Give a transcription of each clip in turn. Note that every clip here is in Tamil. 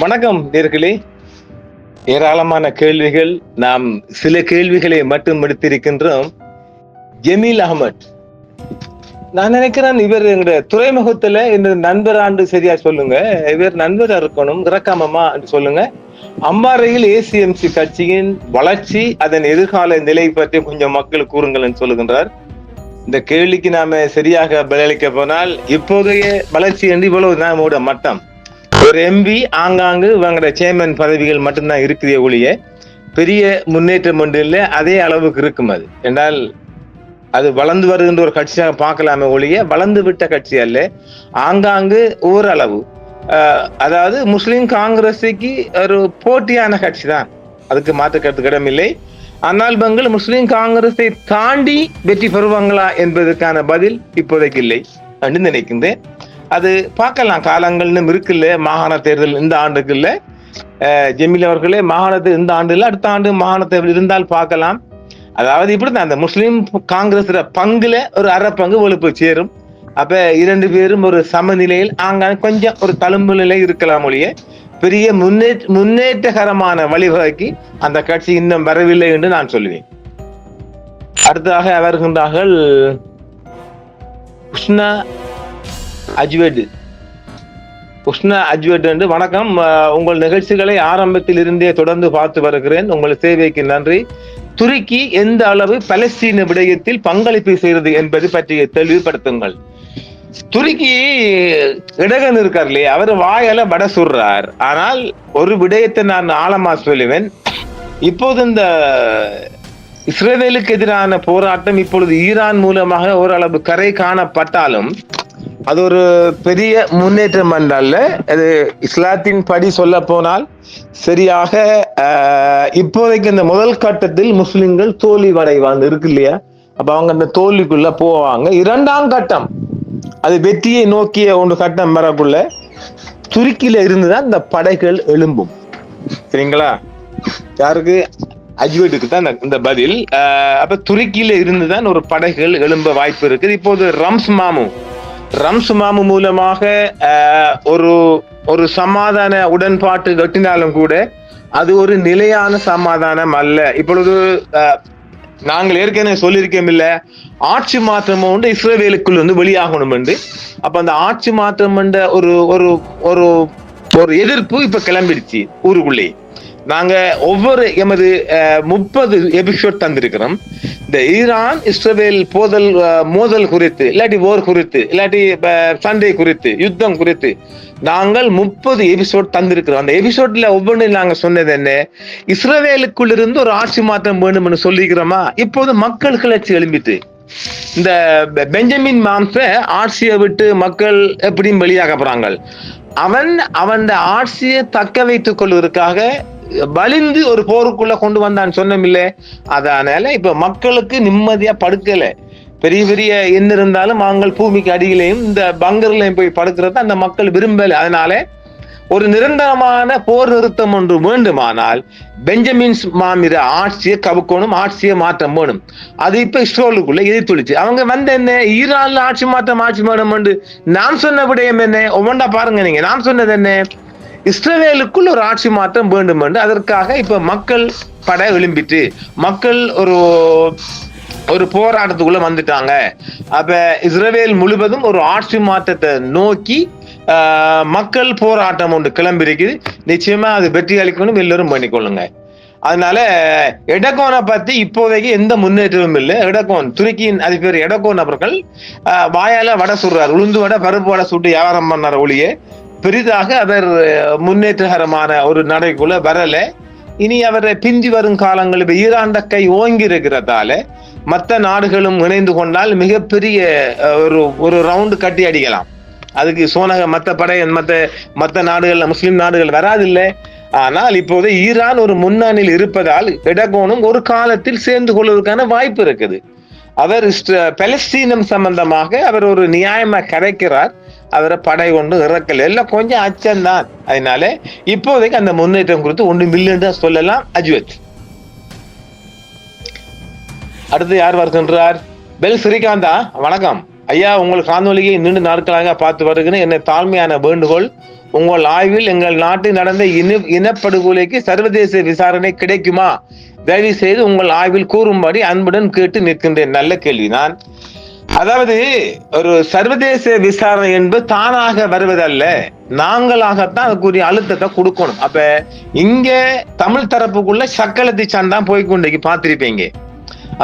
வணக்கம் நேர்களே. ஏராளமான கேள்விகள். நாம் சில கேள்விகளை மட்டும் எடுத்திருக்கின்றோம். ஜமீல் அகமத் நான் நினைக்கிறேன் இவர் எங்க துறைமுகத்துல இந்த நண்பர் ஆண்டு சரியா சொல்லுங்க. இவர் நண்பர் இருக்கணும் இறக்காமமா சொல்லுங்க. அம்பாறையில் ஏசிஎம்சி கட்சியின் வளர்ச்சி அதன் எதிர்கால நிலை பற்றி கொஞ்சம் மக்கள் கூறுங்கள் சொல்லுகின்றார். இந்த கேள்விக்கு நாம சரியாக பதிலளிக்க போனால் இப்போதைய வளர்ச்சி என்று இவ்வளவு நாமோட மட்டம். ஒரு எம்பி ஆங்காங்கு இவங்களோட சேர்மன் பதவிகள் மட்டும்தான் இருக்குதே ஒழிய பெரிய முன்னேற்றம் ஒன்று இல்லை அதே அளவுக்கு இருக்கும் அது. என்றால் அது வளர்ந்து வருகின்ற ஒரு கட்சியாக பார்க்கலாமே ஒழிய வளர்ந்து விட்ட கட்சி அல்ல ஆங்காங்கு ஓரளவு. அதாவது முஸ்லிம் காங்கிரஸுக்கு ஒரு போட்டியான கட்சி தான் அதுக்கு மாற்று இடமில்லை ஆனால் பங்கள் முஸ்லிம் காங்கிரஸை தாண்டி வெற்றி பெறுவாங்களா என்பதற்கான பதில் இப்போதைக்கு இல்லை. என்று நினைக்கின்றேன். அது பார்க்கலாம். காலங்கள்னு இருக்குல்ல மாகாண தேர்தல் இந்த ஆண்டுக்குள்ள. இல்ல ஜெமீல் அவர்களே மாகாணத்து இந்த ஆண்டு இல்லை அடுத்த ஆண்டு மாகாண தேர்தல் இருந்தால் பார்க்கலாம். அதாவது இப்படி தான் அந்த முஸ்லீம் காங்கிரஸ் பங்குல ஒரு அரை பங்கு ஒழுப்பு சேரும். அப்ப இரண்டு பேரும் ஒரு சமநிலையில் ஆங்கான கொஞ்சம் ஒரு தழும்பு நிலை இருக்கலாம் ஒழிய பெரிய முன்னேற்ற முன்னேற்றகரமான வழிவகைக்கு அந்த கட்சி இன்னும் வரவில்லை என்று நான் சொல்லுவேன். அடுத்ததாக வருகின்றார்கள் உஷ்ணா அஜ்வேடு உஷ்ண அஜ்வேட் என்று வணக்கம். உங்கள் நிகழ்ச்சிகளை ஆரம்பத்தில் இருந்தே தொடர்ந்து பார்த்து வருகிறேன். உங்கள் சேவைக்கு நன்றி. துருக்கி எந்த அளவு பலஸ்தீன விடயத்தில் பங்களிப்பு செய்கிறது என்பது பற்றிய தெளிவுபடுத்துங்கள். துருக்கி இடகன் இருக்கார் இல்லையா? அவர் வாயால வட சுடுறார். ஆனால் ஒரு விடயத்தை நான் ஆழமா சொல்லுவேன். இப்போது இந்த இஸ்ரேலுக்கு எதிரான போராட்டம் இப்பொழுது ஈரான் மூலமாக ஓரளவு கரை காணப்பட்டாலும் அது ஒரு பெரிய முன்னேற்றம் அல்ல அது இஸ்லாத்தின் படி சொல்ல போனால் சரியாக இப்போதைக்கு இந்த முதல் கட்டத்தில் முஸ்லிம்கள் தோல்வி அடைவாங்க இருக்கு இல்லையா? அப்ப அவங்க அந்த தோல்விக்குள்ள போவாங்க. இரண்டாம் கட்டம் அது வெற்றியை நோக்கிய ஒன்று கட்டம் வரக்குள்ள துருக்கியில இருந்துதான் இந்த படைகள் எழும்பும். சரிங்களா? யாருக்கு? அஜ்வேட்டுக்கு தான் இந்த- இந்த பதில். அப்ப துருக்கியில இருந்துதான் ஒரு படைகள் எழும்ப வாய்ப்பு இருக்குது. இப்போது ரம்ஸ் மாமு ரம்ஸ் மாமு மூலமாக ஒரு ஒரு சமாதான உடன்பாட்டு கட்டினாலும் கூட அது ஒரு நிலையான சமாதானம் அல்ல. இப்பொழுது நாங்கள் ஏற்கனவே சொல்லியிருக்கோம் இல்ல ஆட்சி மாற்றம் உண்டு இஸ்ரேலுக்குள் வந்து வெளியாகணும் என்று. அப்ப அந்த ஆட்சி மாற்றம் என்ற ஒரு ஒரு ஒரு ஒரு எதிர்ப்பு இப்ப கிளம்பிடுச்சு ஊருக்குள்ளே நாங்க ஒவ்வொரு எமது முப்பது எபிசோட் தந்திருக்கிறோம். இந்த ஈரான் இஸ்ரேல் போதல் மோதல் குறித்து இல்லாட்டி போர் குறித்து இல்லாட்டி சண்டை குறித்து யுத்தம் குறித்து நாங்கள் முப்பது எபிசோட் தந்திருக்கிறோம். அந்த எபிசோட்ல ஒவ்வொன்றும் நாங்க சொன்னது என்ன? இஸ்ரவேலுக்குள் இருந்து ஒரு ஆட்சி மாற்றம் வேணும்னு சொல்லிக்கிறோமா? இப்போது மக்கள் கிளர்ச்சி எழும்பிட்டு இந்த பெஞ்சமின் மாம்ச ஆட்சியை விட்டு மக்கள் எப்படியும் வெளியாக போறாங்க. அவன் அவன் ஆட்சியை தக்க வைத்துக் கொள்வதற்காக வலிந்து ஒரு போருக்குள்ள கொண்டு வந்தான் சொன்னமில்ல. அதனால இப்ப மக்களுக்கு நிம்மதியா படுக்கல. பெரிய பெரிய என்ன இருந்தாலும் நாங்கள் பூமிக்கு அடியிலையும் இந்த பங்கர்லையும் போய் படுக்கிறது அந்த மக்கள் விரும்பல. அதனால ஒரு நிரந்தரமான போர் நிறுத்தம் ஒன்று வேண்டுமானால் பெஞ்சமின்ஸ் மாமிர ஆட்சியை கவுக்கணும் ஆட்சியை மாற்றம் வேணும். அது இப்ப இஸ்ரோலுக்குள்ள எதிர்த்துளிச்சு அவங்க வந்து என்ன? ஈரான்ல ஆட்சி மாற்றம் ஆட்சி மாற்றம் என்று. நான் சொன்ன விடயம் என்ன? ஒவ்வொன்றா பாருங்க நீங்க. நான் சொன்னது என்ன? இஸ்ரேலுக்குள் ஒரு ஆட்சி மாற்றம் வேண்டும் என்று அதற்காக இப்ப மக்கள் பட விளிம்பிட்டு மக்கள் ஒரு ஒரு போராட்டத்துக்குள்ள வந்துட்டாங்க. அப்ப இஸ்ரேல் முழுவதும் ஒரு ஆட்சி மாற்றத்தை நோக்கி மக்கள் போராட்டம் ஒன்று கிளம்பி இருக்குது நிச்சயமா அது வெற்றி அளிக்கணும் எல்லோரும் பண்ணிக்கொள்ளுங்க அதனால எடகோனை பத்தி இப்போதைக்கு எந்த முன்னேற்றமும் இல்லை. எடகோன் துருக்கியின் அதிபர் எடகோன் அவர்கள் வாயால வடை சுடுறார். உளுந்து வடை பருப்பு வடை சுட்டு வியாபாரம் பண்ணார் ஒழிய. பெரிதாக அவர் முன்னேற்றகரமான ஒரு நடைக்குள்ள வரல. இனி அவரை பிந்தி வரும் காலங்கள் இப்ப ஈரான் கை ஓங்கி இருக்கிறதால மற்ற நாடுகளும் இணைந்து கொண்டால் மிகப்பெரிய ஒரு ஒரு ரவுண்டு கட்டி அடிக்கலாம். அதுக்கு சோனக மற்ற படை மற்ற மற்ற நாடுகள் முஸ்லிம் நாடுகள் வராதில்லை. ஆனால் இப்போது ஈரான் ஒரு முன்னணியில் இருப்பதால் எடகோனும் ஒரு காலத்தில் சேர்ந்து கொள்வதற்கான வாய்ப்பு இருக்குது. அவர் பலஸ்தீனம் சம்பந்தமாக அவர் ஒரு நியாயமா கரைக்கிறார். அவரை படை கொண்டு இறக்கல. எல்லாம் கொஞ்சம் அச்சம்தான். அதனால இப்போதைக்கு அந்த முன்னேற்றம் குறித்து ஒன்று மில்லியன் தான் சொல்லலாம் அஜ்வத். அடுத்து யார் வருகின்றார் பெல் ஸ்ரீகாந்தா வணக்கம். ஐயா உங்கள் காணொலியை நீண்ட நாட்களாக பார்த்து வருகிறேன். என்னை தாழ்மையான வேண்டுகோள் உங்கள் ஆய்வில் எங்கள் நாட்டில் நடந்த இன இனப்படுகொலைக்கு சர்வதேச விசாரணை கிடைக்குமா? தயவு செய்து உங்கள் ஆய்வில் கூறும்படி அன்புடன் கேட்டு நிற்கின்றேன். நல்ல கேள்விதான் அதாவது ஒரு சர்வதேச விசாரணை என்பது தானாக வருவதல்ல. நாங்களாகத்தான் அதுக்குரிய அழுத்தத்தை கொடுக்கணும். அப்ப இங்க தமிழ் தரப்புக்குள்ள சக்கலத்தி சந்தான் போய் கொண்டு பார்த்திருப்பீங்க.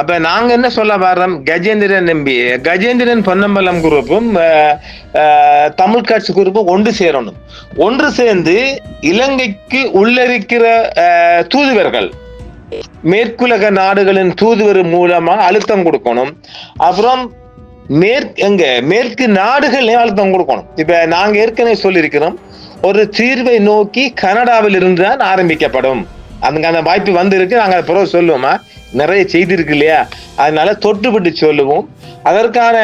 அப்ப நாங்க என்ன சொல்ல வர்றோம்? கஜேந்திரன் எம்பி கஜேந்திரன் பொன்னம்பலம் குரூப்பும் தமிழ் கட்சி குரூப்பும் ஒன்று சேரணும். ஒன்று சேர்ந்து இலங்கைக்கு உள்ளிருக்கிற தூதுவர்கள் மேற்குலக நாடுகளின் தூதுவர் மூலமா அழுத்தம் கொடுக்கணும். அப்புறம் மேற்கு எங்க மேற்கு நாடுகள் அழுத்தம் கொடுக்கணும். இப்ப நாங்க ஏற்கனவே சொல்லியிருக்கிறோம் ஒரு தீர்வை நோக்கி கனடாவில் இருந்து தான் ஆரம்பிக்கப்படும் அந்த வாய்ப்பு வந்திருக்கு நாங்கள் அதை பிறகு சொல்லுவோமா? நிறைய செய்தி இருக்கு இல்லையா? அதனால தொட்டுப்பட்டு சொல்லுவோம். அதற்கான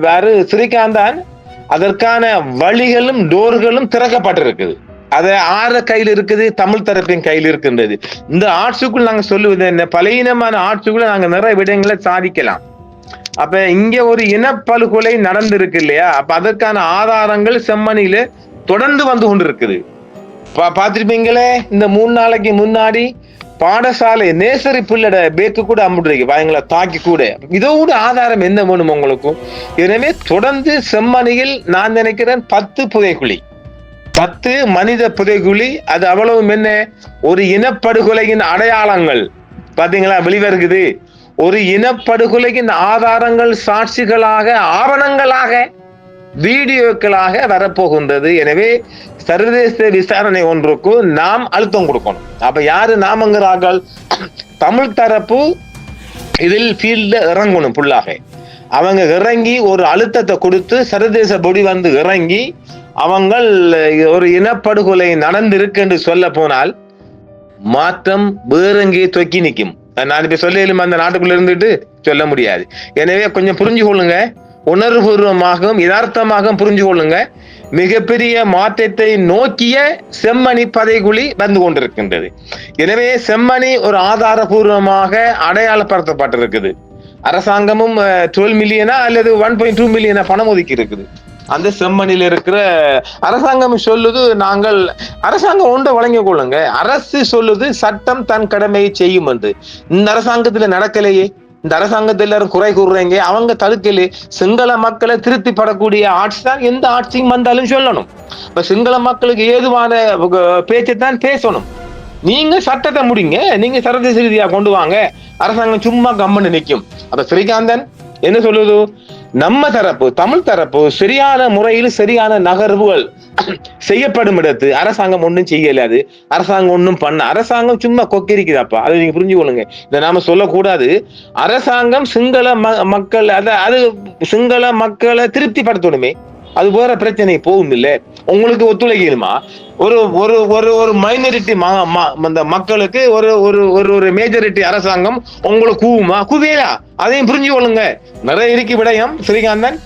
வேறு ஸ்ரீகாந்தான் அதற்கான வழிகளும் டோர்களும் திறக்கப்பட்டிருக்குது. அது ஆற கையில் இருக்குது தமிழ் தரப்பின் கையில் இருக்கின்றது. இந்த ஆட்சிக்குள் நாங்கள் சொல்லுவது என்ன? பலையினமான ஆட்சிக்குள்ள நாங்கள் நிறைய விடயங்களை சாதிக்கலாம். அப்ப இங்க ஒரு இனப்படுகொலை நடந்திருக்கு இல்லையா? அப்ப அதற்கான ஆதாரங்கள் செம்மணியில தொடர்ந்து வந்து கொண்டிருக்குது. பா பார்த்துருப்பீங்களே இந்த மூணு நாளைக்கு முன்னாடி பாடசாலை நேசரி பிள்ளட பேக்கு கூட அம்பிட்டுருக்கு பாயங்களா தாக்கி கூட. இதோட ஆதாரம் என்ன வேணும் உங்களுக்கும் எனவே தொடர்ந்து செம்மணியில் நான் நினைக்கிறேன் பத்து புதைக்குழி பத்து மனித புதைக்குழி அது அவ்வளவு என்ன? ஒரு இனப்படுகொலையின் அடையாளங்கள். பாத்தீங்களா? வெளிவருகுது. ஒரு இனப்படுகொலையின் ஆதாரங்கள் சாட்சிகளாக ஆவணங்களாக வீடியோக்களாக வரப்போகின்றது. எனவே சர்வதேச விசாரணை ஒன்றுக்கு நாம் அழுத்தம் கொடுக்கணும். அப்ப யாரு நாமங்கிறார்கள்? தமிழ் தரப்பு இதில் ஃபீல்ட்ல இறங்கணும் புல்லாக அவங்க இறங்கி ஒரு அழுத்தத்தை கொடுத்து சர்வதேச பொடி வந்து இறங்கி அவங்கள் ஒரு இனப்படுகொலை நடந்திருக்கு என்று சொல்ல போனால் மாற்றம் வேறெங்கே தொக்கி நிற்கும். நான் இப்ப சொல்லும் அந்த நாட்டுக்குள்ள இருந்துட்டு சொல்ல முடியாது. எனவே கொஞ்சம் புரிஞ்சு கொள்ளுங்க உணர்வுபூர்வமாகவும் யதார்த்தமாகவும் புரிஞ்சு கொள்ளுங்க மிகப்பெரிய மாற்றத்தை நோக்கிய செம்மணி பதைகுழி வந்து கொண்டிருக்கின்றது. எனவே செம்மணி ஒரு ஆதாரபூர்வமாக அடையாளப்படுத்தப்பட்டிருக்குது. அரசாங்கமும் டுவெல் மில்லியனா அல்லது ஒன் பாயிண்ட் டூ மில்லியனா பணம் ஒதுக்கி இருக்குது அந்த செம்மணியில் இருக்கிற அரசாங்கம் சொல்லுது நாங்கள் அரசாங்கம் ஒன்றை வழங்கிக் கொள்ளுங்க. அரசு சொல்லுது சட்டம் தன் கடமையை செய்யும் என்று. இந்த அரசாங்கத்துல நடக்கலையே. இந்த அரசாங்கத்தில் எல்லாரும் குறை கூறுறீங்க. அவங்க தடுக்கல. சிங்கள மக்களை திருப்தி படக்கூடிய ஆட்சி தான் எந்த ஆட்சியும் வந்தாலும் சொல்லணும். இப்ப சிங்கள மக்களுக்கு ஏதுவான பேச்சை தான் பேசணும். நீங்க சட்டத்தை முடிங்க. நீங்க சரதேச ரீதியா கொண்டு வாங்க. அரசாங்கம் சும்மா கம்மன்னு நிற்கும் அப்ப ஸ்ரீகாந்தன் என்ன சொல்லுது? நம்ம தரப்பு தமிழ் தரப்பு சரியான முறையில் சரியான நகர்வுகள் செய்யப்படும் இடத்து அரசாங்கம் ஒன்றும் செய்யலாது அரசாங்கம் ஒன்றும் பண்ண அரசாங்கம் சும்மா கொக்கரிக்குதாப்பா. அதை நீங்க புரிஞ்சு கொள்ளுங்க. இதை நாம சொல்லக்கூடாது. அரசாங்கம் சிங்கள ம- மக்கள் அத அது சிங்கள மக்களை திருப்திப்படுத்தணுமே. அது வேற பிரச்சனை போகும் இல்ல. உங்களுக்கு ஒத்துழைக்கணுமா? ஒரு ஒரு ஒரு ஒரு மைனாரிட்டி அந்த மக்களுக்கு ஒரு ஒரு ஒரு ஒரு மேஜாரிட்டி அரசாங்கம் உங்களுக்கு கூவுமா? கூவியலா அதையும் புரிஞ்சு கொள்ளுங்க. நிறைய இருக்கு விடயம் ஸ்ரீகாந்தன்.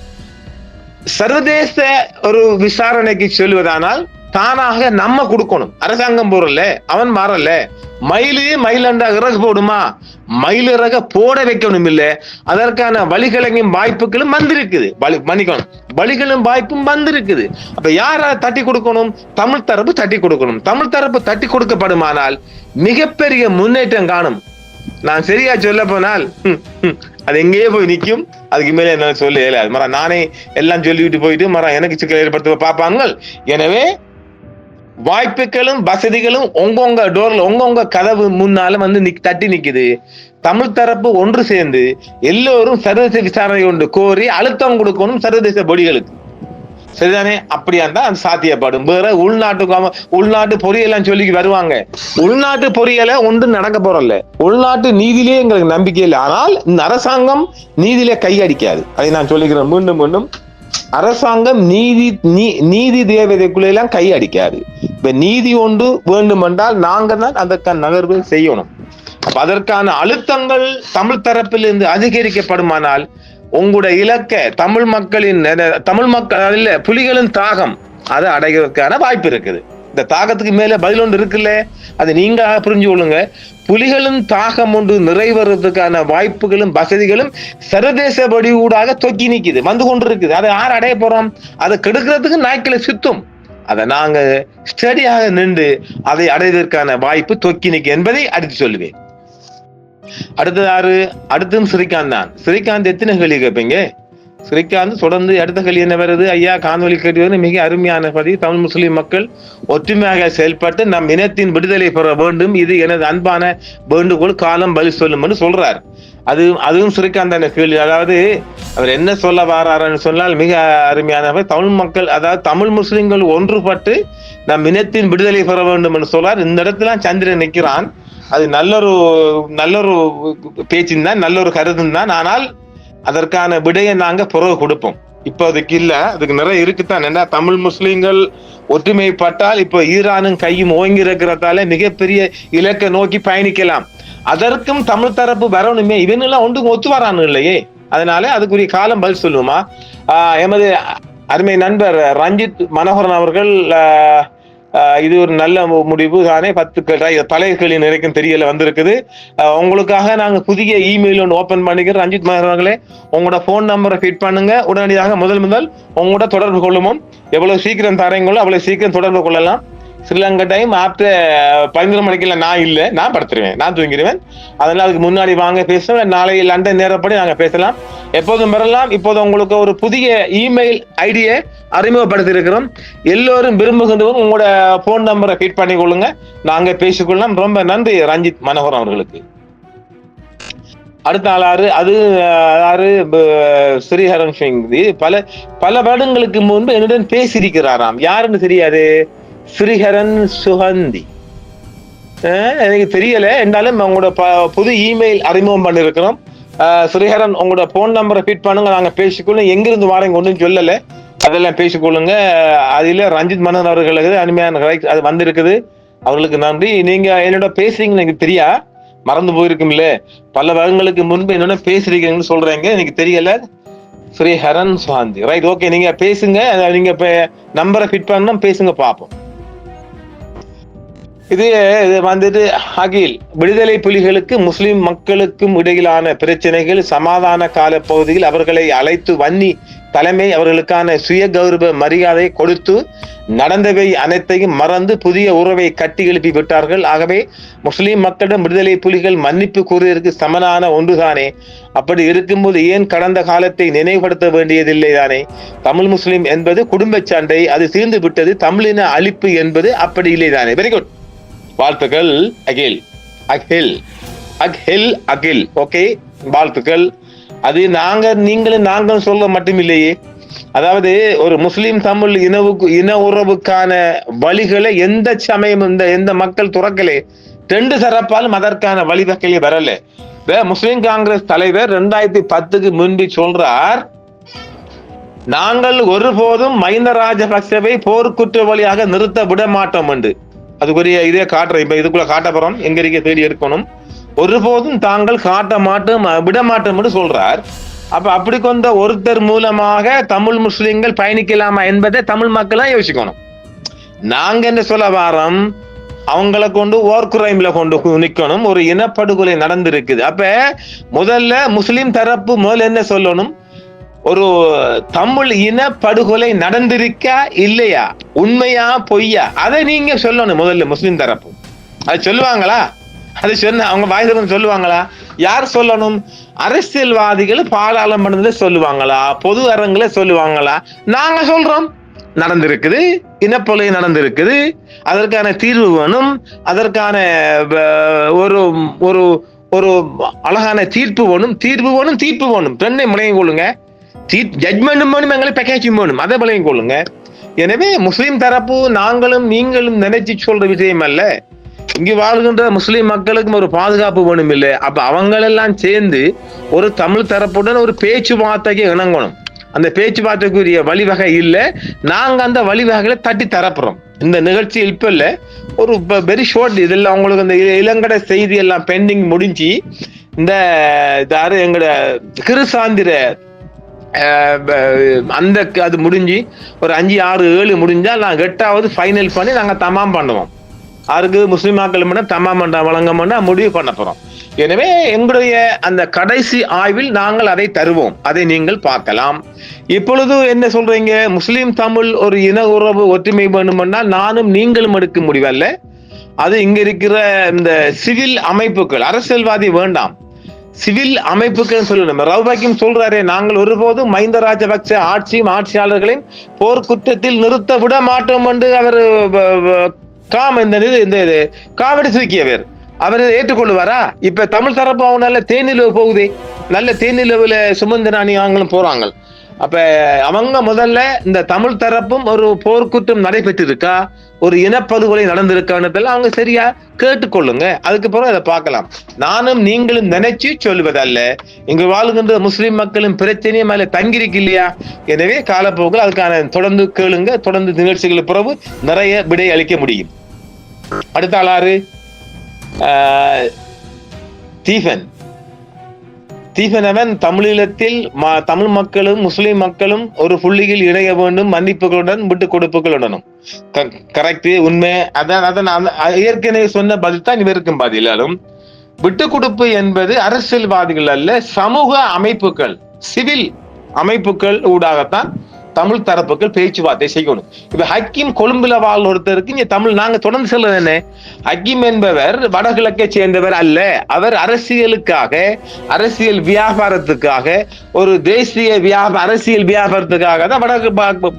சர்வதேச ஒரு விசாரணைக்கு சொல்வதானால் தானாக நம்ம கொடுக்கணும். அரசாங்கம் போறல அவன் மாறல மயிலு மயிலண்டா இறகு போடுமா? மயில் இறக போட வைக்கணும் இல்ல. அதற்கான வழிகளையும் வாய்ப்புகளும் வந்திருக்குது. வலி மன்னிக்கணும். வழிகளும் வாய்ப்பும் வந்திருக்குது. அப்ப யார தட்டி கொடுக்கணும்? தமிழ் தரப்பு தட்டி கொடுக்கணும். தமிழ் தரப்பு தட்டி கொடுக்கப்படுமானால் மிகப்பெரிய முன்னேற்றம் காணும். நான் சரியா சொல்ல போனால் அது எங்கேயே போய் நிற்கும் அதுக்கு மேலே என்ன சொல்ல இயலாது மரம் நானே எல்லாம் சொல்லிவிட்டு போயிட்டு மரம் எனக்கு சிக்கல் ஏற்படுத்த பார்ப்பாங்க எனவே வாய்ப்புகளும் வசதிகளும் உங்கவுங்க டோர்ல உங்கவுங்க கதவு முன்னால வந்து தட்டி நிக்குது. தமிழ் தரப்பு ஒன்று சேர்ந்து எல்லோரும் சர்வதேச விசாரணை கொண்டு கோரி அழுத்தம் கொடுக்கணும் சர்வதேச பொடிகளுக்கு சரிதானே? அப்படியா இருந்தா அது சாத்தியப்படும். வேற உள்நாட்டு உள்நாட்டு பொறியெல்லாம் சொல்லி வருவாங்க. உள்நாட்டு பொறியலை ஒன்று நடக்க போறல உள்நாட்டு நீதியிலே எங்களுக்கு நம்பிக்கை இல்லை. ஆனால் இந்த அரசாங்கம் நீதியிலே கையடிக்காது அதை நான் சொல்லிக்கிறேன். மீண்டும் மீண்டும் அரசாங்கம் நீதி நீ- நீதி தேவதைக்குள்ள எல்லாம் கை அடிக்காது. இப்ப நீதி ஒன்று வேண்டுமென்றால் நாங்க தான் அதற்கான நகர்வு செய்யணும். அப்ப அதற்கான அழுத்தங்கள் தமிழ் தரப்பிலிருந்து அதிகரிக்கப்படுமானால் உங்களுடைய இலக்க தமிழ் மக்களின் தமிழ் மக்கள் இல்ல புலிகளின் தாகம் அதை அடைகிறதுக்கான வாய்ப்பு இருக்குது. இந்த தாகத்துக்கு மேல பதில் ஒன்று இருக்குல்ல? அதை நீங்க புரிஞ்சு கொள்ளுங்க புலிகளின் தாகம் ஒன்று நிறைவேறதுக்கான வாய்ப்புகளும் வசதிகளும் சர்வதேச வடிவூடாக தொக்கி நிற்குது வந்து கொண்டு இருக்குது அதை யார் அடைய போறோம்? அதை கெடுக்கிறதுக்கு நாய்க்களை சுத்தும். அதை நாங்க ஸ்டடியாக நின்று அதை அடைவதற்கான வாய்ப்பு தொக்கி நிற்கும் என்பதை அடுத்து சொல்லுவேன். அடுத்தது யாரு? அடுத்தும் ஸ்ரீகாந்த் தான். ஸ்ரீகாந்த் எத்தனை கேள்வி கேட்பீங்க? ஸ்ரீகாந்த் தொடர்ந்து அடுத்த கல்வி என்ன வருது? ஐயா காணொலி கேட்டுவது மிக அருமையான பதி தமிழ் முஸ்லிம் மக்கள் ஒற்றுமையாக செயல்பட்டு நம் இனத்தின் விடுதலை பெற வேண்டும். இது எனது அன்பான வேண்டுகோள் காலம் பலி சொல்லும் என்று சொல்றார். அது அதுவும் ஸ்ரீகாந்த் கேள்வி. அதாவது அவர் என்ன சொல்ல வராருன்னு சொன்னால் மிக அருமையான தமிழ் மக்கள் அதாவது தமிழ் முஸ்லிம்கள் ஒன்றுபட்டு நம் இனத்தின் விடுதலை பெற வேண்டும் என்று சொல்றார் இந்த இடத்துல சந்திரன் நிற்கிறான். அது நல்லொரு நல்லொரு பேச்சின் தான் நல்லொரு கருதும் தான். ஆனால் அதற்கான விடையை நாங்க பிறகு கொடுப்போம். இப்போ அதுக்கு இல்ல அதுக்கு நிறைய இருக்குதான் என்ன தமிழ் முஸ்லீம்கள் ஒற்றுமைப்பட்டால் இப்போ ஈரானும் கையும் ஓங்கி இருக்கிறதால மிகப்பெரிய இலக்கை நோக்கி பயணிக்கலாம். அதற்கும் தமிழ் தரப்பு வரணுமே இவனெல்லாம் ஒன்றும் ஒத்து வரானு இல்லையே. அதனால அதுக்குரிய காலம் பதில் சொல்லுவோமா? எமது அருமை நண்பர் ரஞ்சித் மனோகரன் அவர்கள் ஆஹ் இது ஒரு நல்ல மு- முடிவு. தானே பத்து கேள்வி நிறைக்கும் தெரியல வந்திருக்குது. உங்களுக்காக நாங்க புதிய இமெயில் ஒன்று ஓபன் பண்ணிக்கிறோம். ரஞ்சித் மகன் உங்களோட ஃபோன் நம்பரை ஃபிட் பண்ணுங்க. உடனடியாக முதல் முதல் உங்களோட தொடர்பு கொள்ளுமோ எவ்வளவு சீக்கிரம் தரீங்களோ அவ்வளவு சீக்கிரம் தொடர்பு கொள்ளலாம். ஸ்ரீலங்கா டைம் ஆஃப்டர் பதினொரு மணிக்குள்ள நான் இல்லை. நான் படுத்துருவேன். நான் தூங்கிடுவேன். அதனால அதுக்கு முன்னாடி வாங்க பேசுவோம் நாளை லண்டன் நேரப்படி நாங்கள் பேசலாம். எப்போதும் வரலாம் இப்போது உங்களுக்கு ஒரு புதிய இமெயில் ஐடியை அறிமுகப்படுத்தியிருக்கிறோம். எல்லோரும் விரும்புகின்றவங்க உங்களோட ஃபோன் நம்பரை ஃபீட் பண்ணிக்கொள்ளுங்க. நாங்கள் பேசிக்கொள்ளலாம். ரொம்ப நன்றி ரஞ்சித் மனோகரன் அவர்களுக்கு. அடுத்த ஆளாறு அது ஆறு ஸ்ரீஹரன் சிங். பல பல வருடங்களுக்கு முன்பு என்னுடன் பேசியிருக்கிறாராம். யாருன்னு தெரியாது. ஸ்ரீஹரன் சுகந்தி. எனக்கு தெரியல. என்றாலும் உங்களோட ப- புது இமெயில் அறிமுகம் பண்ணிருக்கிறோம். ஸ்ரீஹரன் உங்களோட போன் நம்பரை ஃபீட் பண்ணுங்க. நாங்கள் பேசிக்கொள்ளும். எங்கிருந்து வாரங்க ஒன்றும் சொல்லலை. அதெல்லாம் பேசிக்கொள்ளுங்க. அதில் ரஞ்சித் மன்னன் அவர்களுக்கு அருமையான right அது வந்திருக்குது. அவர்களுக்கு நன்றி. நீங்க என்னோட பேசுறீங்கன்னு எனக்கு தெரியா? மறந்து போயிருக்கும்ல. பல வருடங்களுக்கு முன்பு என்னோட பேசுறீங்கன்னு சொல்றீங்க. எனக்கு தெரியல. ஸ்ரீஹரன் சுவாந்தி ரைட் ஓகே நீங்க பேசுங்க. அஹ் நீங்க நம்பரை ஃபிட் பண்ணா பேசுங்க பார்ப்போம். இது இது வந்துட்டு அகில். விடுதலை புலிகளுக்கு முஸ்லிம் மக்களுக்கும் இடையிலான பிரச்சனைகள் சமாதான கால பகுதியில் அவர்களை அழைத்து வன்னி தலைமை அவர்களுக்கான சுய கௌரவ மரியாதை கொடுத்து நடந்தவை அனைத்தையும் மறந்து புதிய உறவை கட்டி எழுப்பி விட்டார்கள். ஆகவே முஸ்லீம் மக்களிடம் விடுதலை புலிகள் மன்னிப்பு கூறுவதற்கு சமனான ஒன்றுதானே? அப்படி இருக்கும்போது ஏன் கடந்த காலத்தை நினைவுபடுத்த வேண்டியதில்லை தானே? தமிழ் முஸ்லீம் என்பது குடும்ப சண்டை அது தீர்ந்து விட்டது. தமிழின அழிப்பு என்பது அப்படி இல்லை தானே வெரி குட் வாழ்த்துக்கள் அகில். அகில். அகில் அகில். ஓகே வாழ்த்துக்கள். அது நாங்க நீங்களும் நாங்கள் சொல்ல மட்டுமில்லையே. அதாவது ஒரு முஸ்லீம் தமிழ் இனவுக்கு இன உறவுக்கான வழிகளை எந்த சமயம் இந்த எந்த மக்கள் துறக்கலே? ரெண்டு தரப்பாலும் அதற்கான வழிவகையை வரல. முஸ்லிம் காங்கிரஸ் தலைவர் ரெண்டாயிரத்தி பத்துக்கு முன்பு சொல்றார் நாங்கள் ஒருபோதும் மஹிந்த ராஜபக்சவை போர்க்குற்றவாளியாக நிறுத்த விட மாட்டோம் என்று. அதுக்குரிய இதே காட்டுறேன் இப்ப இதுக்குள்ள காட்ட போறோம். எங்க இருக்க தேடி எடுக்கணும். ஒருபோதும் தாங்கள் காட்ட மாட்டோம் விட மாட்டோம் என்று சொல்றார். அப்ப அப்படி கொண்ட ஒருத்தர் மூலமாக தமிழ் முஸ்லிம்கள் பயணிக்கலாமா என்பதை தமிழ் மக்களா யோசிக்கணும். நாங்க என்ன சொல்ல வாரம்? அவங்கள கொண்டு ஓர் குறைம்ல கொண்டு நிற்கணும் நிக்கணும். ஒரு இனப்படுகொலை நடந்திருக்குது. அப்ப முதல்ல முஸ்லிம் தரப்பு முதல்ல என்ன சொல்லணும்? ஒரு தமிழ் இன படுகொலை நடந்திருக்கா இல்லையா? உண்மையா பொய்யா? அதை நீங்க சொல்லணும் முதல்ல முஸ்லிம் தரப்பு. அது சொல்லுவாங்களா? அது சொன்ன அவங்க வாய்ஸ் சொல்லுவாங்களா? யார் சொல்லணும்? அரசியல்வாதிகள் பாராளுமன்றத்துல சொல்லுவாங்களா? பொது அரங்குல சொல்லுவாங்களா? நாங்க சொல்றோம். நடந்திருக்குது. இனப்பொலை நடந்திருக்குது. அதற்கான தீர்வு வேணும். அதற்கான வ- ஒரு ஒரு ஒரு அழகான தீர்ப்பு வேணும். தீர்ப்பு வேணும் தீர்ப்பு வேணும். பெண்ணை முளையும் கொள்ளுங்க. ஜட்மெண்ட்டும் வேணும் எங்களை பேக்கேஜும் வேணும். அதை விளையும் கொள்ளுங்க. எனவே முஸ்லீம் தரப்பு நாங்களும் நீங்களும் நினைச்சு சொல்ற விஷயம் அல்ல. இங்கு வாழ்கின்ற முஸ்லீம் மக்களுக்கும் ஒரு பாதுகாப்பு வேணும் இல்லை. அப்ப அவங்களெல்லாம் சேர்ந்து ஒரு தமிழ் தரப்புடன் ஒரு பேச்சுவார்த்தைக்கு இணங்கணும். அந்த பேச்சுவார்த்தைக்குரிய வழிவகை இல்லை. நாங்கள் அந்த வழிவகைகளை தட்டி தரப்புறோம். இந்த நிகழ்ச்சி இப்ப இல்லை. ஒரு வெரி ஷார்ட் இதெல்லாம் அவங்களுக்கு அந்த இ- இளங்கட செய்தி எல்லாம் பெண்டிங் முடிஞ்சு இந்த யாரு எங்களோட கிருசாந்திர அந்த க- அது முடிஞ்சு ஒரு அஞ்சு ஆறு ஏழு முடிஞ்சால் நாங்கள் எட்டாவது ஃபைனல் பண்ணி நாங்கள் தமாம் பண்ணுவோம். அதுக்கு முஸ்லீம் மக்கள் மட்டும் தமாம் பண்ண வழங்க மாட்டா முடிவு பண்ண போகிறோம் எனவே எங்களுடைய அந்த கடைசி ஆய்வில் நாங்கள் அதை தருவோம். அதை நீங்கள் பார்க்கலாம். இப்பொழுது என்ன சொல்றீங்க? முஸ்லீம் தமிழ் ஒரு இன உறவு ஒற்றுமை வேண்டுமென்றால் நானும் நீங்களும் எடுக்க முடிவல்ல அது இங்க இருக்கிற இந்த சிவில் அமைப்புகள் அரசியல்வாதி வேண்டாம். சிவில் அமைப்புகள் சொல்லணும் ரவுபாக்கியம் சொல்றாரே நாங்கள் ஒருபோதும் மைந்த ராஜபக்ச ஆட்சியும் ஆட்சியாளர்களையும் போர்க்குற்றத்தில் நிறுத்த விட மாட்டோம் என்று அவர் காம இந்த இந்த இது காவடி தூக்கியவர் அவர் ஏற்றுக்கொள்வாரா இப்ப தமிழ் தரப்பு அவங்க நல்ல தேனிலவு போகுது. நல்ல தேனிலவுல சுமந்திராணி அவங்களும் போறாங்க. அப்ப அவங்க முதல்ல இந்த தமிழ் தரப்பும் ஒரு போர்க்குற்றம் நடைபெற்றிருக்கா? ஒரு இனப்படுகொலை நடந்திருக்கான்றதெல்லாம் அவங்க சரியா கேட்டுக்கொள்ளுங்க. அதுக்கு பிறகு அதை பார்க்கலாம். நானும் நீங்களும் நினைச்சு சொல்வதல்ல இங்கு வாழ்கின்ற முஸ்லிம் மக்களும் பிரச்சனையும் மேல தங்கியிருக்கு இல்லையா? எனவே காலப்போக்கில் அதுக்கான தொடர்ந்து கேளுங்க தொடர்ந்து நிகழ்ச்சிகள் பிறகு நிறைய விடை அளிக்க முடியும். அடுத்த ஆளாறு ஸ்டீஃபன் ஸ்டீபனவன் தமிழீழத்தில் தமிழ் மக்களும் முஸ்லிம் மக்களும் ஒரு புள்ளியில் இணைய வேண்டும் மன்னிப்புகளுடன் விட்டு கொடுப்புகளுடனும் கரெக்ட் உண்மை. அதான் அதான் ஏற்கனவே சொன்ன பதில் தான் இவருக்கும் பதிலாலும் விட்டு கொடுப்பு என்பது அரசியல்வாதிகள் அல்ல சமூக அமைப்புகள் சிவில் அமைப்புகள் ஊடாகத்தான் தமிழ் தரப்புகள் பேச்சுவார்த்தை செய்யணும். இப்ப ஹக்கீம் கொழும்புல வாழ் ஒருத்தருக்கு இங்க தமிழ் நாங்க தொடர்ந்து செல்ல என்ன? ஹக்கீம் என்பவர் வடகிழக்கை சேர்ந்தவர் அல்ல. அவர் அரசியலுக்காக அரசியல் வியாபாரத்துக்காக ஒரு தேசிய வியாபார அரசியல் வியாபாரத்துக்காக தான் வடக்கு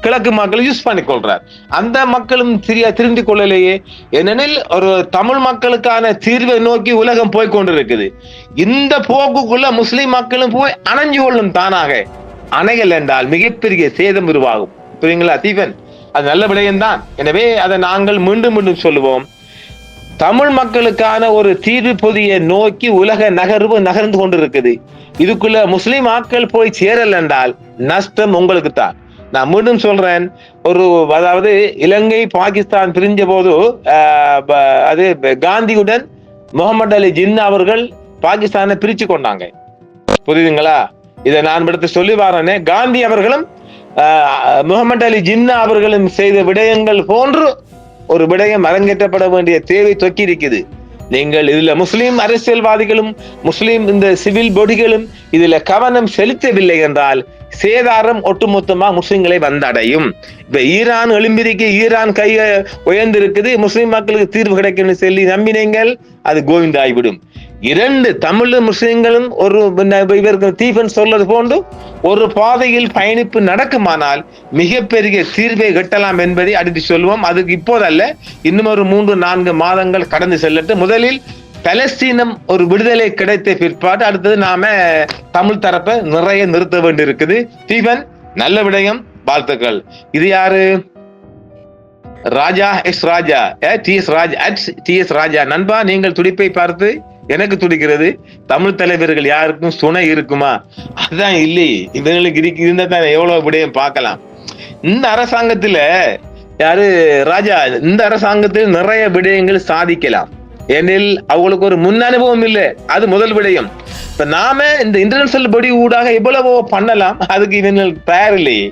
கிழக்கு மக்கள் யூஸ் பண்ணி கொள்றார். அந்த மக்களும் சரியா திருந்தி கொள்ளலையே. ஏனெனில் ஒரு தமிழ் மக்களுக்கான தீர்வை நோக்கி உலகம் போய் கொண்டிருக்குது. இந்த போக்குக்குள்ள முஸ்லிம் மக்களும் போய் அணைஞ்சு கொள்ளும் தானாக. அணைகள் என்றால் மிகப்பெரிய சேதம் உருவாகும். புரியுங்களா தீவன் அது நல்ல விடயம்தான். எனவே அதை நாங்கள் மீண்டும் மீண்டும் சொல்லுவோம். தமிழ் மக்களுக்கான ஒரு தீர்வு பொதியை நோக்கி உலக நகர்வு நகர்ந்து கொண்டிருக்குது. இதுக்குள்ள முஸ்லிம் ஆட்கள் போய் சேரல் என்றால் நஷ்டம் உங்களுக்கு தான் நான் மீண்டும் சொல்றேன் ஒரு அதாவது இலங்கை பாகிஸ்தான் பிரிஞ்ச போது ப- அது காந்தியுடன் முகமது அலி ஜின்னா அவர்கள் பாகிஸ்தானை பிரிச்சு கொண்டாங்க. புரியுதுங்களா? இதை நான் எடுத்து சொல்லி வரேனே. காந்தி அவர்களும் முகமது அலி ஜின்னா அவர்களும் செய்த விடயங்கள் போன்று ஒரு விடயம் அரங்கேற்றப்பட வேண்டிய தேவை தொக்கி இருக்குது நீங்கள் இதுல முஸ்லீம் அரசியல்வாதிகளும் முஸ்லீம் இந்த சிவில் பொடிகளும் இதுல கவனம் செலுத்தவில்லை என்றால் சேதாரம் ஒட்டுமொத்தமா முஸ்லிம்களை வந்தடையும். இப்ப ஈரான் எழும்பிரிக்கு ஈரான் கைய உயர்ந்திருக்குது முஸ்லிம் மக்களுக்கு தீர்வு கிடைக்கும்னு சொல்லி நம்பினீங்கள் அது கோவிந்தாய்விடும். இரண்டு தமிழ் முஸ்லிம்களும் ஒரு இவர்கள் இவருக்கு தீபன் சொல்றது போன்று ஒரு பாதையில் பயணிப்பு நடக்குமானால் மிகப்பெரிய தீர்வை கட்டலாம் என்பதை அடித்து சொல்வோம். அதுக்கு இப்போதல்ல. இன்னும் ஒரு மூன்று நான்கு மாதங்கள் கடந்து செல்லட்டு முதலில் பலஸ்தீனம் ஒரு விடுதலை கிடைத்த பிற்பாடு அடுத்தது நாம தமிழ் தரப்பை நிறைய நிறுத்த வேண்டி இருக்குது தீபன் நல்ல விடயம் வாழ்த்துக்கள். இது யாரு? Raja S Raja. T S Raja T S Raja. நண்பா நீங்கள் துடிப்பை பார்த்து எனக்கு துடிக்கிறது? தமிழ் தலைவர்கள் யாருக்கும் துணை இருக்குமா? அதான் இல்லை இவங்களுக்கு இருக்கு இருந்தா தான் எவ்வளவு விடயம் பார்க்கலாம். இந்த அரசாங்கத்துல யாரு ராஜா இந்த அரசாங்கத்தில் நிறைய விடயங்கள் சாதிக்கலாம். ஏனெனில் அவங்களுக்கு ஒரு முன் அனுபவம் இல்லை. அது முதல் விடயம். இப்ப நாம இந்த இன்டர்நேஷனல் படி ஊடாக எவ்வளவோ பண்ணலாம் அதுக்கு இவங்க தயார் இல்லையே.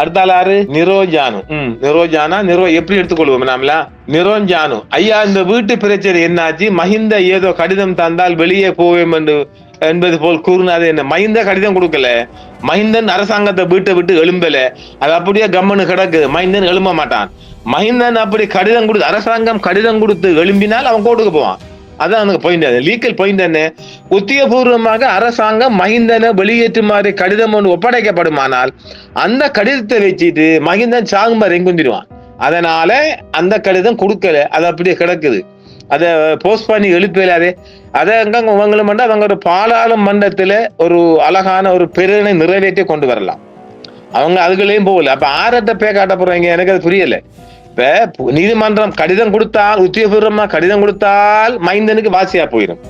அடுத்தாள் யாரு நிரோஜானு. ம் நிரோஜானா நிரோ எப்படி எடுத்துக்கொள்வோம் நாமல? நிரோஜானு ஐயா இந்த வீட்டு பிரச்சனை என்னாச்சு? மஹிந்த ஏதோ கடிதம் தந்தால் வெளியே போவேன் என்று என்பது போல் கூறினது என்ன? மஹிந்த கடிதம் கொடுக்கல. மஹிந்தன் அரசாங்கத்தை வீட்டை விட்டு எழும்பல. அது அப்படியே கம்மனு கிடக்குது. மஹிந்தன் எழும்ப மாட்டான். மஹிந்தன் அப்படி கடிதம் கொடுத்து அரசாங்கம் கடிதம் கொடுத்து எழும்பினால் அவன் கோட்டுக்கு போவான். அதான் எனக்கு பாயிண்ட் லீக்கல் பாயிண்ட் என்ன? உத்தியபூர்வமாக அரசாங்கம் மஹிந்தனை வெளியேற்றுமாறு கடிதம் ஒன்று ஒப்படைக்கப்படுமானால் அந்த கடிதத்தை வச்சுட்டு மஹிந்தன் சாகுமாறு எங்குந்திருவான் அதனால அந்த கடிதம் கொடுக்கல. அது அப்படியே கிடக்குது. அதை போஸ்ட் பண்ணி எழுப்பலாதே. அதை அங்க அவங்களும் அவங்க ஒரு பாராளுமன்றத்துல ஒரு அழகான ஒரு பெருனை நிறைவேற்றி கொண்டு வரலாம். அவங்க அதுகளையும் போகல. அப்ப ஆரட்ட பே காட்ட போறீங்க எனக்கு அது புரியல. இப்ப நீதிமன்றம் கடிதம் கொடுத்தால் உத்தியோகபூர்வமா கடிதம் கொடுத்தால் மைந்தனுக்கு வாசியா போயிடும்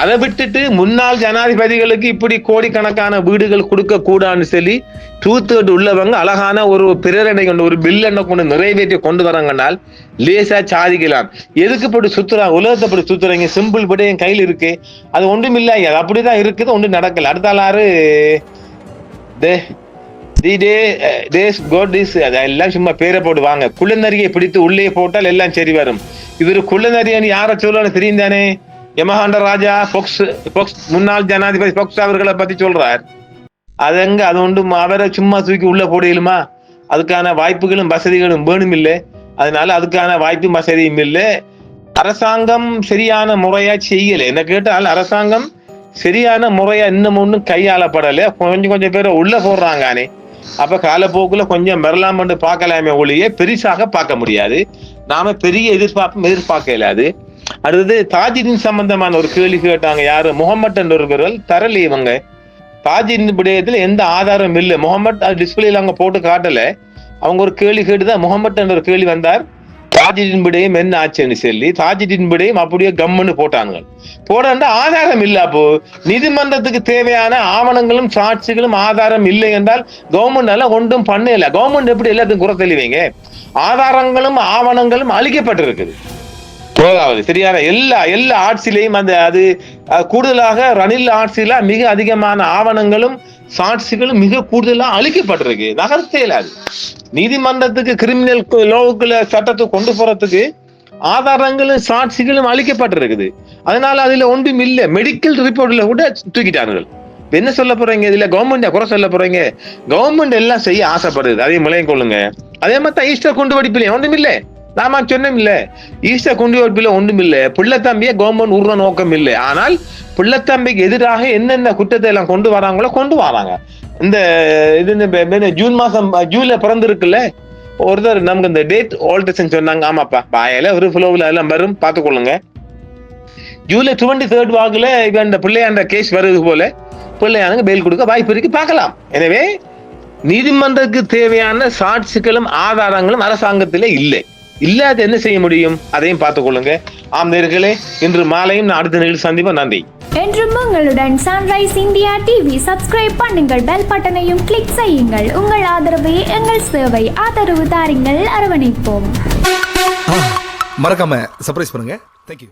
அதை விட்டுட்டு முன்னாள் ஜனாதிபதிகளுக்கு இப்படி கோடிக்கணக்கான வீடுகள் கொடுக்க கூடாதுன்னு சொல்லி டூ தேர்ட் உள்ளவங்க அழகான ஒரு பிரேரணை கொண்டு ஒரு பில் என்ன கொண்டு நிறைவேற்றி கொண்டு வராங்கன்னால் லேசா சாதிக்கலாம். எதுக்கு இப்படி சுத்துறா? உலகத்தை இப்படி சுத்துறீங்க? சிம்பிள் படி என் கையில் இருக்கு. அது ஒன்றும் இல்லை அது அப்படிதான் இருக்குது ஒன்றும் நடக்கல. அடுத்த ஆளாரு டே டேஸ் கோட் அதெல்லாம் சும்மா பேரை போடுவாங்க. குள்ளநரியை பிடித்து உள்ளே போட்டால் எல்லாம் சரி வரும். இவர் குள்ளநரியன் யாரை சொல்லணும் தெரியும் தானே யமஹாண்ட ராஜா பொக்ஸ் பொக்ஸ் முன்னாள் ஜனாதிபதி பொக்ஸ் அவர்களை பத்தி சொல்றார். அது எங்க? அது ஒன்றும் அவரை சும்மா தூக்கி உள்ள போடையிலுமா அதுக்கான வாய்ப்புகளும் வசதிகளும் வேணும் இல்லை அதனால அதுக்கான வாய்ப்பும் வசதியும் இல்லை. அரசாங்கம் சரியான முறையா செய்யல. என்ன கேட்டால் அரசாங்கம் சரியான முறையா இன்னும் ஒன்றும் கையாளப்படலை. கொஞ்சம் கொஞ்சம் பேரை உள்ள போடுறாங்கானே அப்ப காலப்போக்குல கொஞ்சம் மெரலாமண்டு பார்க்கலாமே ஒழிய பெருசாக பார்க்க முடியாது. நாம பெரிய எதிர்பார்ப்பும் எதிர்பார்க்க இயலாது. அடுத்தது தாஜிதின் சம்பந்தமான ஒரு கேள்வி கேட்டாங்க யாரு? முகமட் என்ற ஒருவர்கள் தரல இவங்க. தாஜிதின் விடயத்துல எந்த ஆதாரம் இல்லை. முகமட் அது டிஸ்பிளேல அவங்க போட்டு காட்டல. அவங்க ஒரு கேள்வி கேட்டுதான் முகமட் என்ற ஒரு கேள்வி வந்தார். தாஜிதின் என்ன ஆச்சுன்னு சொல்லி தாஜிதின் அப்படியே கம்முன்னு போட்டாங்க போட ஆதாரம் இல்ல அப்போ. நீதிமன்றத்துக்கு தேவையான ஆவணங்களும் சாட்சிகளும் ஆதாரம் இல்லை என்றால் கவர்மெண்டால ஒன்றும் பண்ணல. கவர்மெண்ட் எப்படி எல்லாத்துக்கும் குறை தெளிவீங்க? ஆதாரங்களும் ஆவணங்களும் அழிக்கப்பட்டிருக்குது. முதலாவது சரியான எல்லா எல்லா ஆட்சியிலையும் அந்த அது கூடுதலாக ரணில் ஆட்சியில மிக அதிகமான ஆவணங்களும் சாட்சிகளும் மிக கூடுதலா அழிக்கப்பட்டிருக்கு நகர்த்தே இல்லாது நீதிமன்றத்துக்கு கிரிமினல் லோவுக்குள்ள சட்டத்தை கொண்டு போறதுக்கு ஆதாரங்களும் சாட்சிகளும் அழிக்கப்பட்டிருக்குது அதனால அதுல ஒன்றும் இல்லை. மெடிக்கல் ரிப்போர்ட்ல கூட தூக்கிட்டார்கள் என்ன சொல்ல போறீங்க? இதுல கவர்மெண்ட் குறை சொல்ல போறீங்க? கவர்மெண்ட் எல்லாம் செய்ய ஆசைப்படுது. அதையும் முளையும் கொள்ளுங்க. அதே மாதிரி ஈஸ்டர் குண்டு வெடிப்பிலே ஒன்றும் இல்லை. நாம சொன்னோம் இல்ல ஈஸ்ட குண்டு வெடிப்பில ஒன்றும் இல்ல பிள்ளைத்தம்பிய கவர்மெண்ட் உருவ நோக்கம் இல்லை ஆனால் பிள்ளைத்தம்பிக்கு எதிராக என்னென்ன குற்றத்தை எல்லாம் கொண்டு வராங்களோ கொண்டு வராங்க. இந்த இது இந்த ஜூன் மாசம் ஜூன்ல பிறந்திருக்குல்ல? ஒருத்தர் நமக்கு இந்த டேட் ஆல்டேஷன் சொன்னாங்க. ஆமாப்பா பாயில ஒரு ஃப்ளோவில் எல்லாம் வரும். பார்த்துக்கொள்ளுங்க. ஜூலை டுவெண்ட்டி தேர்ட் வாக்குல இப்போ இந்த பிள்ளையாண்ட கேஸ் வருது போல. பிள்ளையானுங்க பெயில் கொடுக்க வாய்ப்பு இருக்கு. பார்க்கலாம். எனவே நீதிமன்றத்துக்கு தேவையான சாட்சிகளும் ஆதாரங்களும் அரசாங்கத்திலே இல்லை. இல்லாத என்ன செய்ய முடியும்? அதையும் பார்த்துக் கொள்ளுங்க ஆம் நேர்களே இன்று மாலையும் நான் அடுத்த நிகழ்ச்சி சந்திப்போம் நன்றி. என்றும் உங்களுடன் சன்ரைஸ் இந்தியா டிவி சப்ஸ்கிரைப் பண்ணுங்கள். பெல் பட்டனையும் கிளிக் செய்யுங்கள். உங்கள் ஆதரவே எங்கள் சேவை ஆதரவு தாருங்கள். அரவணைப்போம். மறக்காம சர்ப்ரைஸ் பண்ணுங்க. தேங்க்யூ